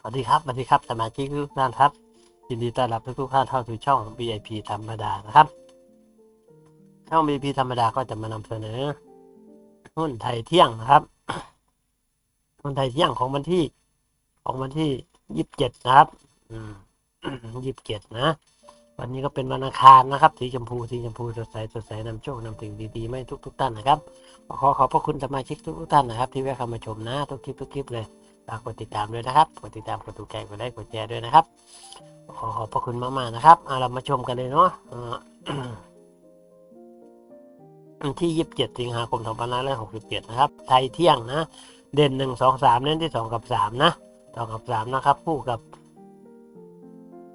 สวัสดีครับสวัสดีครับสมาชิกทุกท่านครับยินดีต้อนรับทุกท่านเข้าสู่ช่อง VIP ธรรมดานะครับ ช่อง VIP ธรรมดาก็จะมานำเสนอหุ้นไทยเที่ยงนะครับหุ้นไทยเที่ยงของวันที่ของวันที่ยี่สิบเจ็ดนะครับอืมยี่สิบเจ็ดนะ วันนี้ก็เป็นวันอังคารนะครับ สีชมพูสีชมพูสดใสสดใสนำโชคนำสิ่งดีๆไม่ทุกทุกท่านนะครับ ขอขอบพระคุณสมาชิกทุกๆท่านนะครับ ที่แวะเข้ามาชมนะ ทุกคลิปทุกคลิปเลย ฝากกดติดตามด้วยนะครับ กดติดตามกดถูกใจกดไลค์กดแชร์ด้วยนะครับ ขอขอบพระคุณมากๆนะครับเอาเรามาชมกันเลยเนาะเอ่อวันที่ 27 สิงหาคม 2567 นะครับ ไทยเที่ยงนะ เด่น 1 2 3 เน้นที่ 2 กับ 3 นะ 2 กับ 3 นะครับ คู่กับ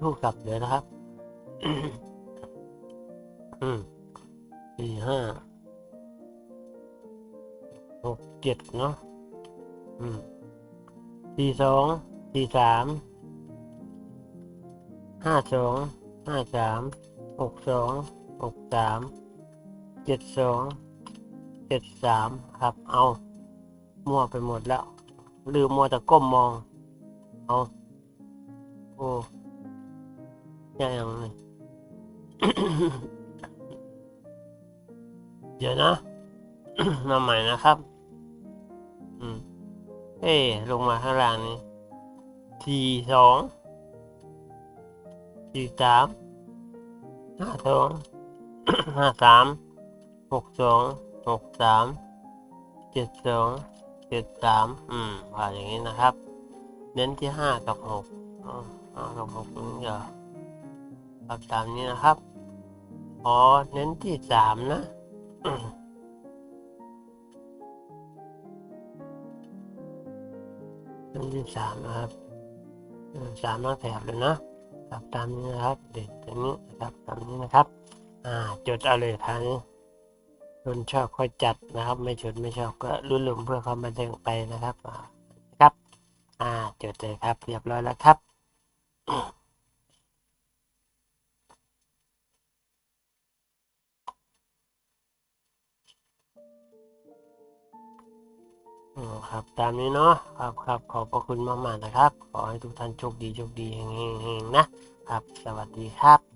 คู่กับเดี๋ยวนะครับ อืมสี่ห้า หกเจ็ดเนาะ อืม สี่สองสี่สามห้าสองห้าสามหกสองหกสามเจ็ดสองเจ็ดสามครับเอา มั่วไปหมดแล้ว ลืมมัวแต่ก้มมอง เอาโอ้ยังยังเลยเดี๋ยวนะ มาใหม่นะครับ อืม เอ้ลงมาข้างล่างนี่สี่สองสี่สามห้าสองห้าสามหกสองหกสามเจ็ดสองเจ็ดสามอืมว่าอย่างนี้นะครับ เน้นที่ห้ากับหกห้ากับหกนี่เหรอครับตามนี้นะครับอ๋อเน้นที่สามนะ อันที่สามนะครับสามทั้งแถบเลยนะครับตามนี้นะครับ เด็ดตรงนี้นะครับตามนี้นะครับ อ่าจดเอาเลยทางนี้คนชอบค่อยจัดนะครับ ไม่จดไม่ชอบก็รุ่นหลุมเพื่อความบันเทิงไปนะครับนะครับ อ่าจดเลยครับเรียบร้อยแล้วครับ ครับ ตามนี้เนาะครับครับขอบพระคุณมากๆนะครับ ขอให้ทุกท่านโชคดีโชคดีเฮงๆๆนะครับ สวัสดีครับ